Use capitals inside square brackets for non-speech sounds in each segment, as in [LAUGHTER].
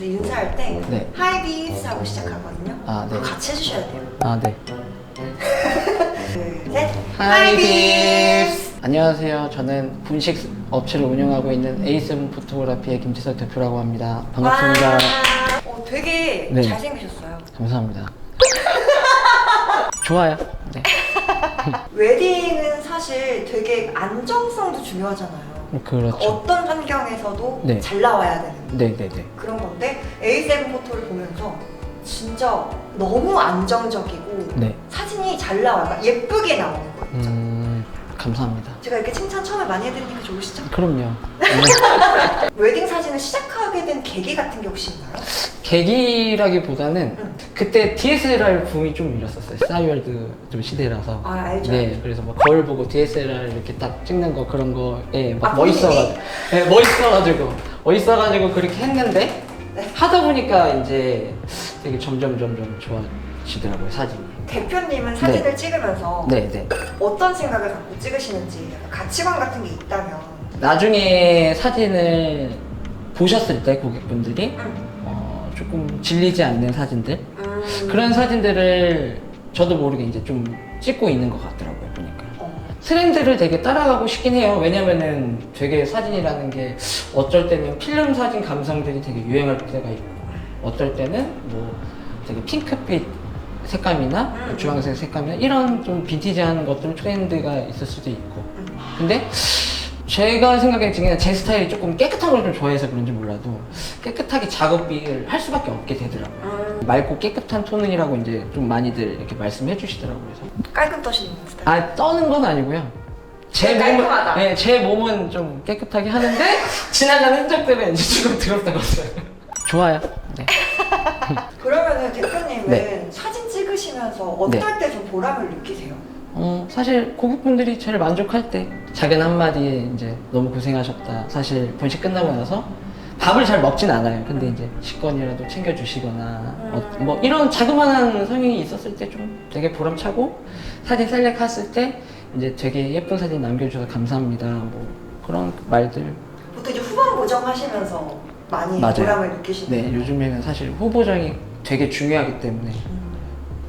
그래서 인사할 때 네. 하이 빕스 하고 시작하거든요. 아, 네. 같이 해주셔야 돼요. 아, 네. 둘, 셋. 하이 빕스. 빕스! 안녕하세요. 저는 분식 업체를 운영하고 있는 에이스븐 포토그라피의 김지석 대표라고 합니다. 반갑습니다. 와, 어, 되게 네. 잘생기셨어요. 감사합니다. 좋아요. 네. [LAUGHS] 웨딩은 사실 되게 안정성도 중요하잖아요. 그렇죠. 어떤 환경에서도 네. 잘 나와야 되는 네네네. 그런 건데 A7 포토를 보면서 진짜 너무 안정적이고 네. 사진이 잘 나와요. 그러니까 예쁘게 나오는 거예요. 음, 감사합니다. 제가 이렇게 칭찬 처음에 많이 해드리니까 좋으시죠? 그럼요. [LAUGHS] 웨딩 사진을 시작하게 된 계기 같은 게 혹시 있나요? 계기라기보다는 응. 그때 DSLR 붐이 좀 일었었어요. 싸이월드 좀 시대라서. 아 알죠. 네, 그래서 막 거울 보고 DSLR 이렇게 딱 찍는 거 그런 거에 막 아, 멋있어가지고, 네, 멋있어가지고, 멋있어가지고 그렇게 했는데 네. 하다 보니까 이제 되게 점점 점점 좋아지더라고요 사진 이. 대표님은 사진을 찍으면서 네, 네. 어떤 생각을 갖고 찍으시는지 약간 가치관 같은 게 있다면 나중에 사진을 보셨을 때 고객분들이 음. 어, 조금 질리지 않는 사진들 음. 그런 사진들을 저도 모르게 이제 좀 찍고 있는 것 같더라고요 보니까. 어. 트렌드를 되게 따라가고 싶긴 해요. 왜냐면은 되게 사진이라는 게 어쩔 때는 필름 사진 감성들이 되게 유행할 때가 있고, 어떨 때는 뭐 되게 핑크빛 색감이나 음. 주황색 색감이나 이런 좀 빈티지한 것들 트렌드가 있을 수도 있고. 음. 근데 제가 생각에 지금 제 스타일이 조금 깨끗한 걸 좀 좋아해서 그런지 몰라도 깨끗하게 작업을 할 수밖에 없게 되더라고요. 음. 맑고 깨끗한 톤이라고 이제 좀 많이들 이렇게 말씀해 주시더라고요. 그래서 깔끔 떠시는 스타일. 아 떠는 건 아니고요. 제 그냥 몸은. 네, 제 몸은 좀 깨끗하게 하는데 [LAUGHS] 지나가는 흔적들은 이제 조금 더럽다고 했어요. 좋아요. 네. [LAUGHS] 그러면은 대표님은 네. 찍으시면서 어떨 네. 때좀 보람을 느끼세요? 어, 사실 고객분들이 제일 만족할 때 작은 한마디에 이제 너무 고생하셨다. 사실 본식 끝나고 나서 밥을 잘 먹진 않아요. 근데 이제 식권이라도 챙겨주시거나 어, 뭐 이런 자그마한 성향이 있었을 때 좀 되게 보람차고 사진 셀렉했을 때 이제 되게 예쁜 사진 남겨주셔서 감사합니다. 뭐 그런 말들 보통 이제 후반 보정하시면서 많이 맞아요. 보람을 느끼시는 네, 요즘에는 사실 후보장이 되게 중요하기 때문에 음.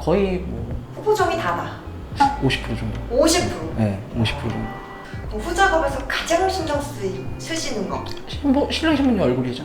거의 뭐 후보정이 다다. 50% 정도. 50%. 네, 50% 정도. 그 후작업에서 가장 신경 쓰, 쓰시는 거 신부, 신랑 신부님 얼굴이죠.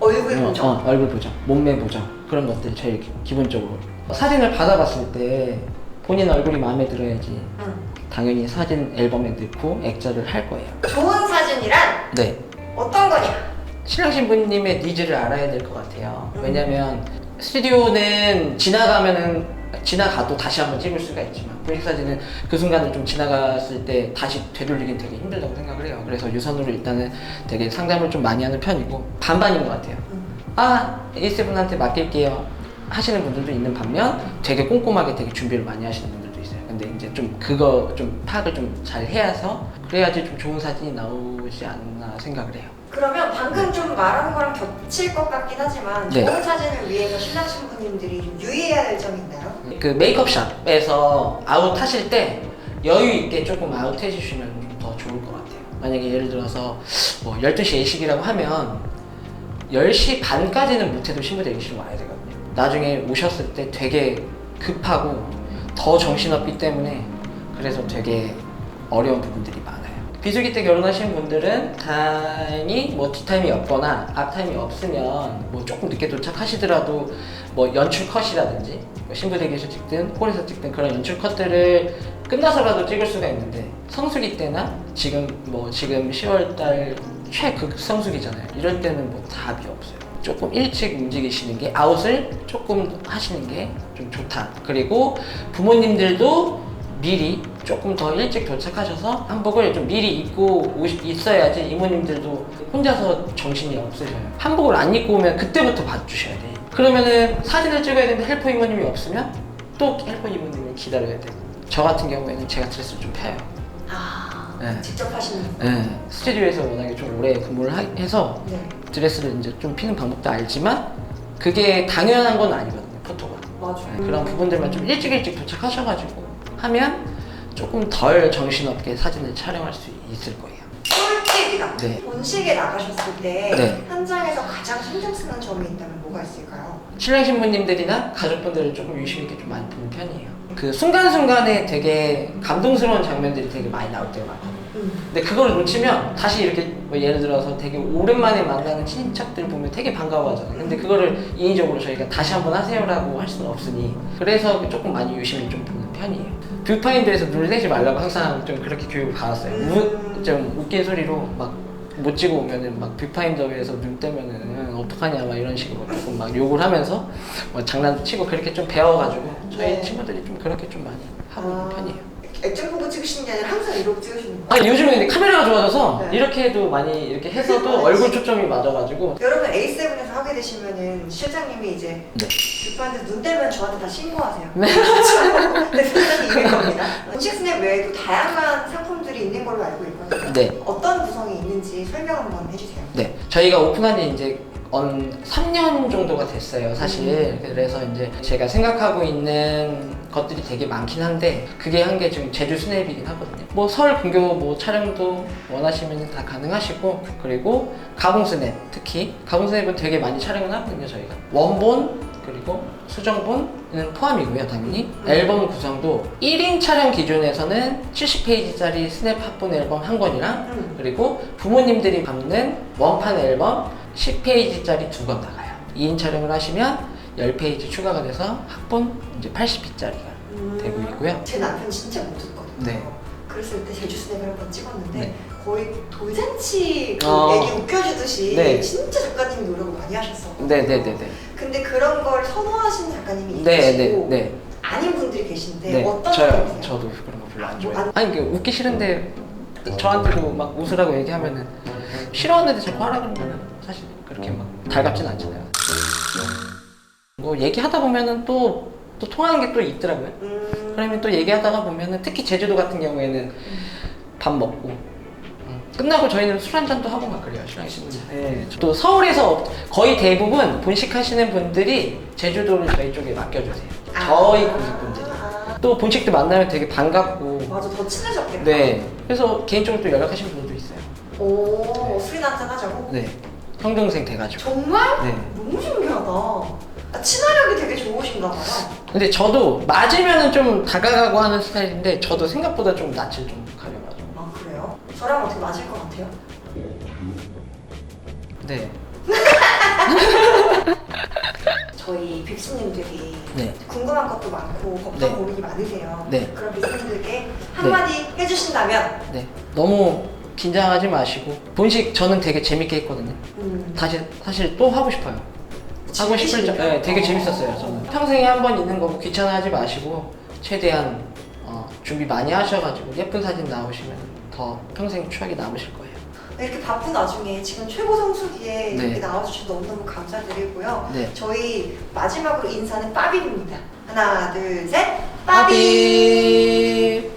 얼굴 어, 보정. 어, 얼굴 보정, 몸매 보정 그런 것들 제일 기, 기본적으로. 사진을 받아봤을 때 본인 얼굴이 마음에 들어야지 응. 당연히 사진 앨범에 넣고 액자를 할 거예요. 좋은 사진이란 네. 어떤 거냐? 신랑 신부님의 니즈를 알아야 될 것 같아요. 음. 왜냐면 스튜디오는 지나가면은 지나가도 다시 한번 찍을 수가 있지만 분식 사진은 그 순간을 좀 지나갔을 때 다시 되돌리긴 되게 힘들다고 생각을 해요. 그래서 유선으로 일단은 되게 상담을 좀 많이 하는 편이고 반반인 것 같아요. 음. 아 A7한테 맡길게요 하시는 분들도 있는 반면 되게 꼼꼼하게 되게 준비를 많이 하시는 분들도 있어요. 근데 이제 좀 그거 좀 파악을 좀 잘 해야서 그래야지 좀 좋은 사진이 나오지 않나 생각을 해요. 그러면 방금 좀 말한 거랑 겹칠 것 같긴 하지만 네. 좋은 사진을 위해서 신랑 신부님들이 좀 유의해야 될 점이 있나요? 그 메이크업샵에서 아웃 하실 때 여유 있게 조금 아웃 해주시면 좀 더 좋을 것 같아요. 만약에 예를 들어서 뭐 12시 예식이라고 하면 10시 반까지는 못해도 신부 대기실 와야 되거든요. 나중에 오셨을 때 되게 급하고 더 정신없기 때문에 그래서 되게 어려운 부분들이 많아요. 비수기 때 결혼하신 분들은 다행히 뭐 뒷타임이 없거나 앞타임이 없으면 뭐 조금 늦게 도착하시더라도 뭐 연출 컷이라든지 뭐 신부 대기에서 찍든 홀에서 찍든 그런 연출 컷들을 끝나서라도 찍을 수가 있는데 성수기 때나 지금 뭐 지금 10월달 최극 성수기잖아요. 이럴 때는 뭐 답이 없어요. 조금 일찍 움직이시는 게 아웃을 조금 하시는 게 좀 좋다. 그리고 부모님들도 미리 조금 더 일찍 도착하셔서 한복을 좀 미리 입고 오시, 있어야지 이모님들도 혼자서 정신이 없으셔요. 한복을 안 입고 오면 그때부터 봐주셔야 돼. 그러면은 사진을 찍어야 되는데 헬퍼 이모님이 없으면 또 헬퍼 이모님을 기다려야 되고. 저 같은 경우에는 제가 드레스를 좀 펴요. 아 네. 직접 하시는 분. 네. 스튜디오에서 워낙에 좀 오래 근무를 하- 해서 네 드레스를 이제 좀 피는 방법도 알지만 그게 당연한 건 아니거든요, 포토가. 맞아. 네, 그런 부분들만 좀 일찍 일찍 도착하셔가지고 하면 조금 덜 정신없게 사진을 촬영할 수 있을 거예요. 꿀팁 본식이다. 네. 본식에 나가셨을 때 네. 현장에서 가장 신경 쓰는 점이 있다면 뭐가 있을까요? 신랑 신부님들이나 가족분들을 조금 유심 있게 좀 많이 보는 편이에요. 그 순간순간에 되게 감동스러운 장면들이 되게 많이 나올 때가 많거든요. 음. 근데 그걸 놓치면 다시 이렇게 뭐 예를 들어서 되게 오랜만에 만나는 친인척들 보면 되게 반가워하잖아요. 근데 그거를 인위적으로 저희가 다시 한번 하세요라고 할 수는 없으니 그래서 조금 많이 유심히 좀 보는 편이에요. 뷰파인더에서 눈을 내지 말라고 항상 좀 그렇게 교육을 받았어요. 우, 좀 웃긴 소리로 막 못 찍어 오면은 막 뷰파인더에서 눈 떼면은 어떡하냐 막 이런 식으로 조금 막 욕을 하면서 뭐 장난도 치고 그렇게 좀 배워가지고 저희 네. 친구들이 좀 그렇게 좀 많이 하고 있는 아. 편이에요. 액정 보고 찍으시는 게 아니라 항상 이러고 찍으시는 거예요? 아니 요즘에 근데 카메라가 좋아져서 네. 이렇게 해도 많이 이렇게 해서도 [LAUGHS] 얼굴 초점이 맞아가지고 여러분 A7에서 하게 되시면은 실장님이 이제 네. 뷰파한테 눈 떼면 저한테 다 신고하세요. 네. 네, 실장님 이길 겁니다. 본식 스냅 외에도 다양한 상품들이 있는 걸로 알고 있거든요. 네. 어떤 구성이 있는지 설명 한번 해주세요. 네. 저희가 오픈한 지 이제 언 3년 정도가 됐어요, 사실. 그래서 이제 제가 생각하고 있는 것들이 되게 많긴 한데 그게 한 게 지금 제주 스냅이긴 하거든요. 뭐 설 근교 뭐 촬영도 원하시면 다 가능하시고 그리고 가공 스냅 특히 가공 스냅은 되게 많이 촬영을 하거든요, 저희가. 원본 그리고 수정본은 포함이고요, 당연히. 앨범 구성도 1인 촬영 기준에서는 70페이지짜리 스냅 합본 앨범 한 권이랑 음. 그리고 부모님들이 받는 원판 앨범 10페이지짜리 두 권 나가요. 2인 촬영을 하시면 10페이지 추가가 돼서 합본 이제 80피짜리가 음. 되고 있고요. 제 남편 진짜 못 듣거든요. 네. 그랬을 때 제주 스냅을 한번 찍었는데 네. 거의 돌잔치 그 어. 애기 웃겨주듯이 네. 진짜 작가님이 노력을 많이 하셨어. 네네네네. 근데 그런 걸 선호하시는 작가님이 네, 계시고 네, 네. 아닌 분들이 계신데 네. 어떤 저요. 분이세요? 저도 그런 거 별로 안뭐 좋아해요. 아니, 그 웃기 싫은데 저한테도 막 웃으라고 얘기하면은 싫어하는데 자꾸 하라 그러면은 사실 그렇게 막 달갑진 않잖아요. 뭐 얘기하다 보면은 또, 또 통하는 게 또 있더라고요. 음, 그러면 또 얘기하다가 보면은 특히 제주도 같은 경우에는 밥 먹고 음, 끝나고 저희는 술 한잔도 하고 막 그래요 신랑 씨는 네. 또 서울에서 거의 대부분 본식하시는 분들이 제주도를 저희 쪽에 맡겨주세요. 저희 고객분들이. 아, 또 본식도 만나면 되게 반갑고. 맞아 더 친해졌겠다. 네. 그래서 개인적으로 또 연락하시는 분들도 있어요. 오 술이나 한잔 하자고. 네 형동생 돼가지고 정말? 네 너무 신기하다. 아, 친화력이 되게 좋으신가 봐요. 근데 저도 맞으면은 좀 다가가고 하는 스타일인데 저도 생각보다 좀 낯을 좀 가려가지고 아 그래요? 저랑 어떻게 맞을 것 같아요? 네 [LAUGHS] 저희 빅스님들이 네. 궁금한 것도 많고 걱정 네. 고민이 많으세요. 네. 그런 빅스님들께 한마디 해주신다면 네. 너무 긴장하지 마시고 본식 저는 되게 재밌게 했거든요. 음, 다시 사실 또 하고 싶어요. 하고 싶을 정? 네, 되게 재밌었어요. 저는 평생에 한 번 있는 거고 귀찮아하지 마시고 최대한 어, 준비 많이 하셔가지고 예쁜 사진 나오시면 더 평생 추억이 남으실 거예요. 이렇게 바쁜 와중에 지금 최고 성수기에 네. 이렇게 나와주셔서 너무너무 감사드리고요. 네. 저희 마지막으로 인사는 빠빔입니다. 하나, 둘, 셋. 빠빔!